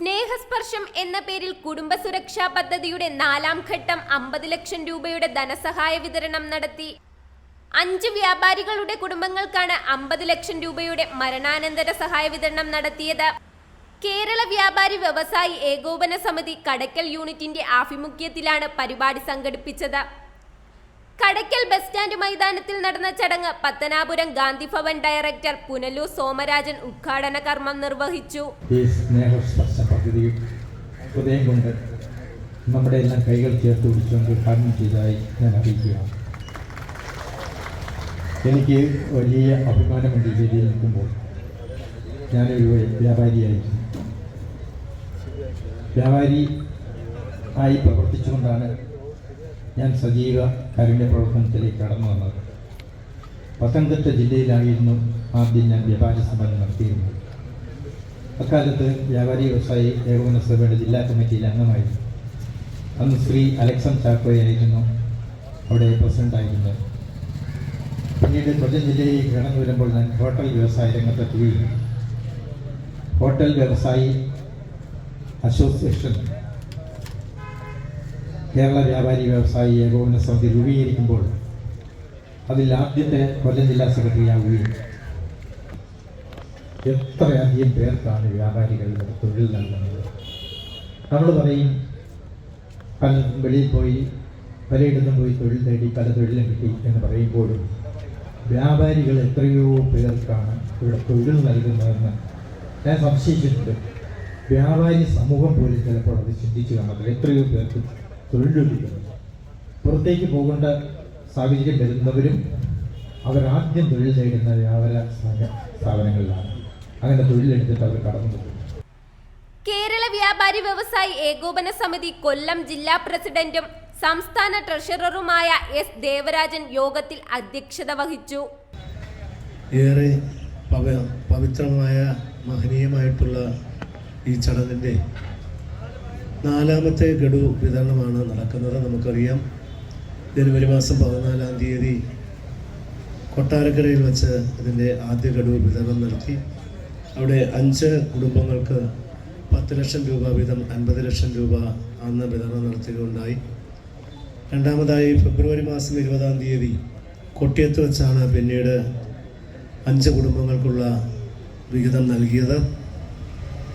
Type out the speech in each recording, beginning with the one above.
സ്നേഹസ്പർശം എന്ന പേരിൽ കുടുംബ സുരക്ഷാ പദ്ധതിയുടെ നാലാം ഘട്ടം അമ്പത് ലക്ഷം രൂപയുടെ ധനസഹായ വിതരണം നടത്തി. അഞ്ച് വ്യാപാരികളുടെ കുടുംബങ്ങൾക്കാണ് അമ്പത് ലക്ഷം രൂപയുടെ മരണാനന്തര സഹായ വിതരണം നടത്തിയത്. കേരള വ്യാപാരി വ്യവസായി ഏകോപന സമിതി കടക്കൽ യൂണിറ്റിന്റെ ആഭിമുഖ്യത്തിലാണ് പരിപാടി സംഘടിപ്പിച്ചത്. കടയ്ക്കൽ ബസ് സ്റ്റാൻഡ് മൈതാനത്തിൽ നടന്ന ചടങ്ങ് പത്തനാപുരം ഗാന്ധി ഭവൻ ഡയറക്ടർ പുനലൂർ സോമരാജൻ ഉദ്ഘാടന കർമ്മം നിർവഹിച്ചു. സ്നേഹസ്പർശ പദ്ധതി ഹൃദയം കൊണ്ട് നമ്മുടെ എല്ലാം കൈകൾ ചേർത്ത് പിടിച്ചുകൊണ്ട് ഉദ്ഘാടനം ചെയ്തതായി ഞാൻ അറിയിക്കുകയാണ്. എനിക്ക് വലിയ അഭിമാനമുണ്ട് ഈ നിൽക്കുമ്പോൾ. ഞാനൊരു വ്യാപാരിയായിരുന്നു. വ്യാപാരി ആയി പ്രവർത്തിച്ചുകൊണ്ടാണ് ഞാൻ സജീവ കാരുണ്യ പ്രവർത്തനത്തിലേക്ക് കടന്നു വന്നത്. പത്തനംതിട്ട ജില്ലയിലായിരുന്നു ആദ്യം ഞാൻ വ്യാപാരി സമ്മേളനം നടത്തിയിരുന്നത്. അക്കാലത്ത് വ്യാപാരി വ്യവസായി ഏകോപന സഭയുടെ ജില്ലാ കമ്മിറ്റിയിൽ അംഗമായിരുന്നു. അന്ന് ശ്രീ അലക്സൺ ചാക്കോയായിരുന്നു അവിടെ പ്രസിഡന്റായിരുന്നത് പിന്നീട് കൊല്ലം ജില്ലയിലേക്ക് കടന്നു വരുമ്പോൾ ഞാൻ ഹോട്ടൽ വ്യവസായ രംഗത്തെത്തുകയും ഹോട്ടൽ വ്യവസായി അസോസിയേഷൻ കേരള വ്യാപാരി വ്യവസായി ഏകോപന സമിതി രൂപീകരിക്കുമ്പോൾ അതിൽ ആദ്യത്തെ കൊല്ലം ജില്ലാ സെക്രട്ടറി ആവുകയും എത്രയധികം പേർക്കാണ് വ്യാപാരികൾ ഇവിടെ തൊഴിൽ നൽകുന്നത്? നമ്മൾ പറയും പല വെളിയിൽ പോയി പലയിടത്തും പോയി തൊഴിൽ നേടി പല തൊഴിലും കിട്ടി എന്ന് പറയുമ്പോഴും വ്യാപാരികൾ എത്രയോ പേർക്കാണ് ഇവിടെ തൊഴിൽ നൽകുന്നതെന്ന് ഞാൻ സംശയിച്ചിട്ടുണ്ട്. വ്യാപാരി സമൂഹം പോലും ചിലപ്പോൾ അത് ചിന്തിച്ചു കാണത്തില്ല. എത്രയോ പേർക്ക് തൊഴിൽ ലഭിക്കുന്നു. പുറത്തേക്ക് പോകേണ്ട സാഹചര്യം വരുന്നവരും അവരാദ്യം തൊഴിൽ നേടുന്ന വ്യാപാര സ്ഥാപനങ്ങളിലാണ്. അങ്ങനെ തൊഴിലെടുത്തിട്ട് അവർ കടന്നു പോകും. കേരള വ്യാപാരി വ്യവസായി ഏകോപന സമിതി കൊല്ലം ജില്ലാ പ്രസിഡന്റും സംസ്ഥാന ട്രഷററുമായ എസ് ദേവരാജൻ യോഗത്തിൽ അധ്യക്ഷത വഹിച്ചു. ഏറെ പവിത്രമായ മഹനീയമായിട്ടുള്ള ഈ ചടങ്ങിന്റെ നാലാമത്തെ ഗഡു വിതരണമാണ് നടക്കുന്നത്. നമുക്കറിയാം ജനുവരി മാസം പതിനാലാം തീയതി കൊട്ടാരക്കരയിൽ വെച്ച് ഇതിന്റെ ആദ്യ ഗഡു വിതരണം നടത്തി. അവിടെ അഞ്ച് കുടുംബങ്ങൾക്ക് പത്ത് ലക്ഷം രൂപ വീതം അൻപത് ലക്ഷം രൂപ അന്ന് വിതരണം നടത്തുകയുണ്ടായി. രണ്ടാമതായി ഫെബ്രുവരി മാസം ഇരുപതാം തീയതി കൊട്ടിയത്ത് വെച്ചാണ് പിന്നീട് അഞ്ച് കുടുംബങ്ങൾക്കുള്ള വിഹിതം നൽകിയത്.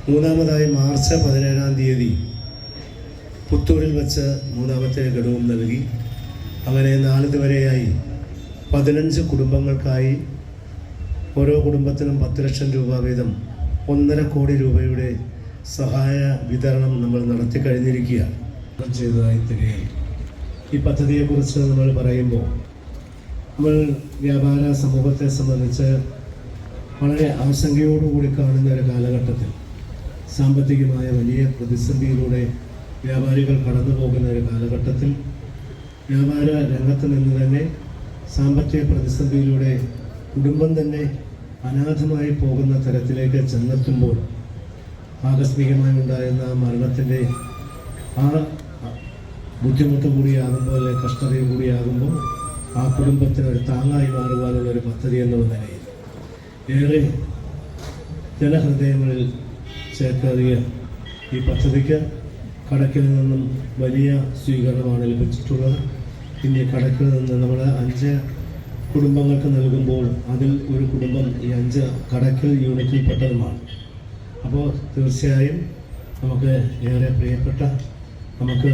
മൂന്നാമതായി മാർച്ച് പതിനേഴാം തീയതി പുത്തൂരിൽ വെച്ച് മൂന്നാമത്തെ ഘടകവും നൽകി. അങ്ങനെ നാളിതുവരെയായി പതിനഞ്ച് കുടുംബങ്ങൾക്കായി ഓരോ കുടുംബത്തിനും പത്ത് ലക്ഷം രൂപ വീതം ഒന്നര കോടി രൂപയുടെ സഹായ വിതരണം നമ്മൾ നടത്തി കഴിഞ്ഞിരിക്കുകയാണ്. ചെയ്തതായി തിരികെ ഈ പദ്ധതിയെക്കുറിച്ച് നമ്മൾ പറയുമ്പോൾ നമ്മൾ വ്യാപാര സമൂഹത്തെ സംബന്ധിച്ച് വളരെ ആശങ്കയോടുകൂടി കാണുന്ന ഒരു കാലഘട്ടത്തിൽ സാമ്പത്തികമായ വലിയ പ്രതിസന്ധിയിലൂടെ വ്യാപാരികൾ കടന്നു പോകുന്ന ഒരു കാലഘട്ടത്തിൽ വ്യാപാര രംഗത്ത് നിന്ന് തന്നെ സാമ്പത്തിക പ്രതിസന്ധിയിലൂടെ കുടുംബം തന്നെ അനാഥമായി പോകുന്ന തരത്തിലേക്ക് ചെന്നെത്തുമ്പോൾ ആകസ്മികമായി ഉണ്ടായിരുന്ന മരണത്തിന്റെ ആ ബുദ്ധിമുട്ട് കൂടിയാകുമ്പോൾ കഷ്ടതയും കൂടിയാകുമ്പോൾ ആ കുടുംബത്തിന് ഒരു താങ്ങായി മാറുവാനുള്ള ഒരു പദ്ധതി എന്നുള്ള നിലയിൽ ഏറെ ജനഹൃദയങ്ങളിൽ ചേർക്കേറിയ ഈ പദ്ധതിക്ക് കടക്കിൽ നിന്നും വലിയ സ്വീകരണമാണ് ലഭിച്ചിട്ടുള്ളത്. പിന്നെ കടക്കിൽ നിന്ന് നമ്മൾ അഞ്ച് കുടുംബങ്ങൾക്ക് നൽകുമ്പോൾ അതിൽ ഒരു കുടുംബം ഈ അഞ്ച് കടക്കൽ യൂണിറ്റിൽപ്പെട്ടതുമാണ് അപ്പോൾ തീർച്ചയായും നമുക്ക് ഏറെ പ്രിയപ്പെട്ട നമുക്ക്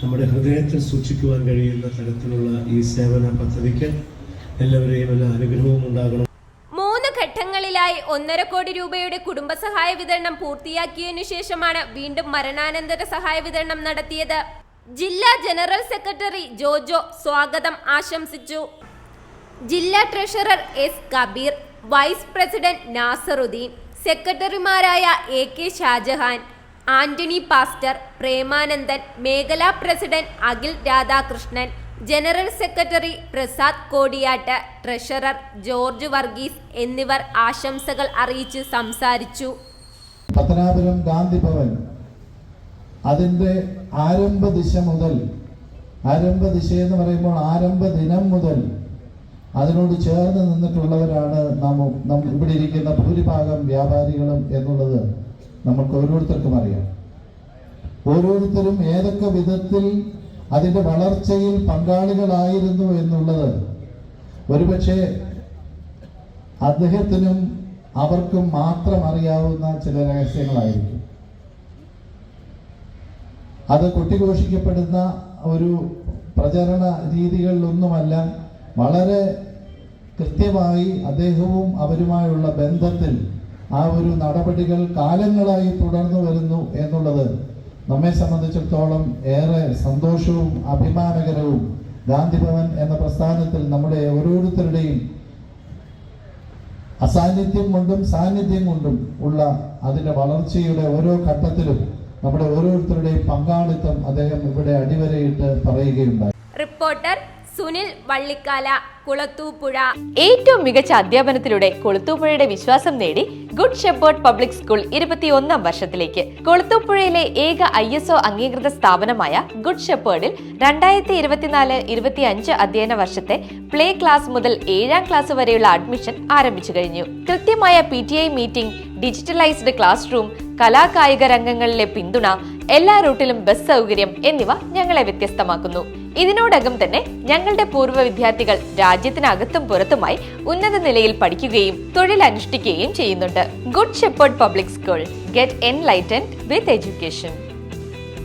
നമ്മുടെ ഹൃദയത്തിൽ സൂക്ഷിക്കുവാൻ കഴിയുന്ന തരത്തിലുള്ള ഈ സേവന പദ്ധതിക്ക് എല്ലാവരെയും എല്ലാ അനുഗ്രഹവും ഉണ്ടാകണം. മൂന്ന് ഘട്ടങ്ങളിലായി ഒന്നര കോടി രൂപയുടെ കുടുംബസഹായ വിതരണം പൂർത്തിയാക്കിയതിനു ശേഷമാണ് വീണ്ടും മരണാനന്തര സഹായ വിതരണം നടത്തിയത്. ജില്ലാ ജനറൽ സെക്രട്ടറി ജോജോ സ്വാഗതം ആശംസിച്ചു. ജില്ലാ treasurer S Kabeer vice president Nasaruddin സെക്രട്ടറിമാരായ A K Shajahan Antony pastor Premanandan മേഖലാ president Akhil Radhakrishnan general secretary Prasad Kodiyattu treasurer George Varghese എന്നിവർ ആശംസകൾ അറിയിച്ച് സംസാരിച്ചു. പത്തനാപുരം ഗാന്ധി ഭവൻ. അതിന്റെ ആരംഭ ദിശ മുതൽ ആരംഭ ദിശ എന്ന് പറയുമ്പോൾ ആരംഭ ദിനം മുതൽ അതിനോട് ചേർന്ന് നിന്നിട്ടുള്ളവരാണ് നാം ഇവിടെ ഇരിക്കുന്ന ഭൂരിഭാഗം വ്യാപാരികളും എന്നുള്ളത് നമുക്ക് ഓരോരുത്തർക്കും അറിയാം. ഓരോരുത്തരും ഏതൊക്കെ വിധത്തിൽ അതിന്റെ വളർച്ചയിൽ പങ്കാളികളായിരുന്നു എന്നുള്ളത് ഒരുപക്ഷെ അദ്ദേഹത്തിനും അവർക്കും മാത്രം അറിയാവുന്ന ചില രഹസ്യങ്ങളായിരിക്കും. അത് കൊട്ടിഘോഷിക്കപ്പെടുന്ന ഒരു പ്രചരണ രീതികളിലൊന്നുമല്ല വളരെ കൃത്യമായി അദ്ദേഹവും അവരുമായുള്ള ബന്ധത്തിൽ ആ ഒരു നടപടികൾ കാലങ്ങളായി തുടർന്നു വരുന്നു എന്നുള്ളത് നമ്മെ സംബന്ധിച്ചിടത്തോളം ഏറെ സന്തോഷവും അഭിമാനകരവും. ഗാന്ധിഭവൻ എന്ന പ്രസ്ഥാനത്തിൽ നമ്മുടെ ഓരോരുത്തരുടെയും അസാന്നിധ്യം കൊണ്ടും സാന്നിധ്യം കൊണ്ടും ഉള്ള അതിന്റെ വളർച്ചയുടെ ഓരോ ഘട്ടത്തിലും നമ്മുടെ ഓരോരുത്തരുടെയും പങ്കാളിത്തം അദ്ദേഹം ഇവിടെ അടിവരയിട്ട് പറയുകയുണ്ടായി. റിപ്പോർട്ടർ സുനിൽ വള്ളിക്കാല കുളത്തൂപ്പുഴ. ഏറ്റവും മികച്ച അധ്യാപനത്തിലൂടെ കുളത്തൂപ്പുഴയുടെ വിശ്വാസം നേടി ഗുഡ് ഷെപ്പേർഡ് പബ്ലിക് സ്കൂൾ ഇരുപത്തിയൊന്നാം വർഷത്തിലേക്ക്. കൊളുത്തൂപ്പുഴയിലെ ഏക ഐ എസ് ഒ അംഗീകൃത സ്ഥാപനമായ ഗുഡ് ഷെപ്പേർഡിൽ രണ്ടായിരത്തി ഇരുപത്തിനാല് ഇരുപത്തി അഞ്ച് അധ്യയന വർഷത്തെ പ്ലേ ക്ലാസ് മുതൽ ഏഴാം ക്ലാസ് വരെയുള്ള അഡ്മിഷൻ ആരംഭിച്ചു കഴിഞ്ഞു. കൃത്യമായ P T I meeting digitalised classroom കലാകായിക രംഗങ്ങളിലെ പിന്തുണ എല്ലാ റൂട്ടിലും ബസ് സൗകര്യം എന്നിവ ഞങ്ങളെ വ്യത്യസ്തമാക്കുന്നു. ഇതിനോടകം തന്നെ ഞങ്ങളുടെ പൂർവ വിദ്യാർത്ഥികൾ രാജ്യത്തിനകത്തും പുറത്തുമായി ഉന്നത നിലയിൽ പഠിക്കുകയും തൊഴിൽ അനുഷ്ഠിക്കുകയും ചെയ്യുന്നുണ്ട്. Good shepherd public school get enlightened with education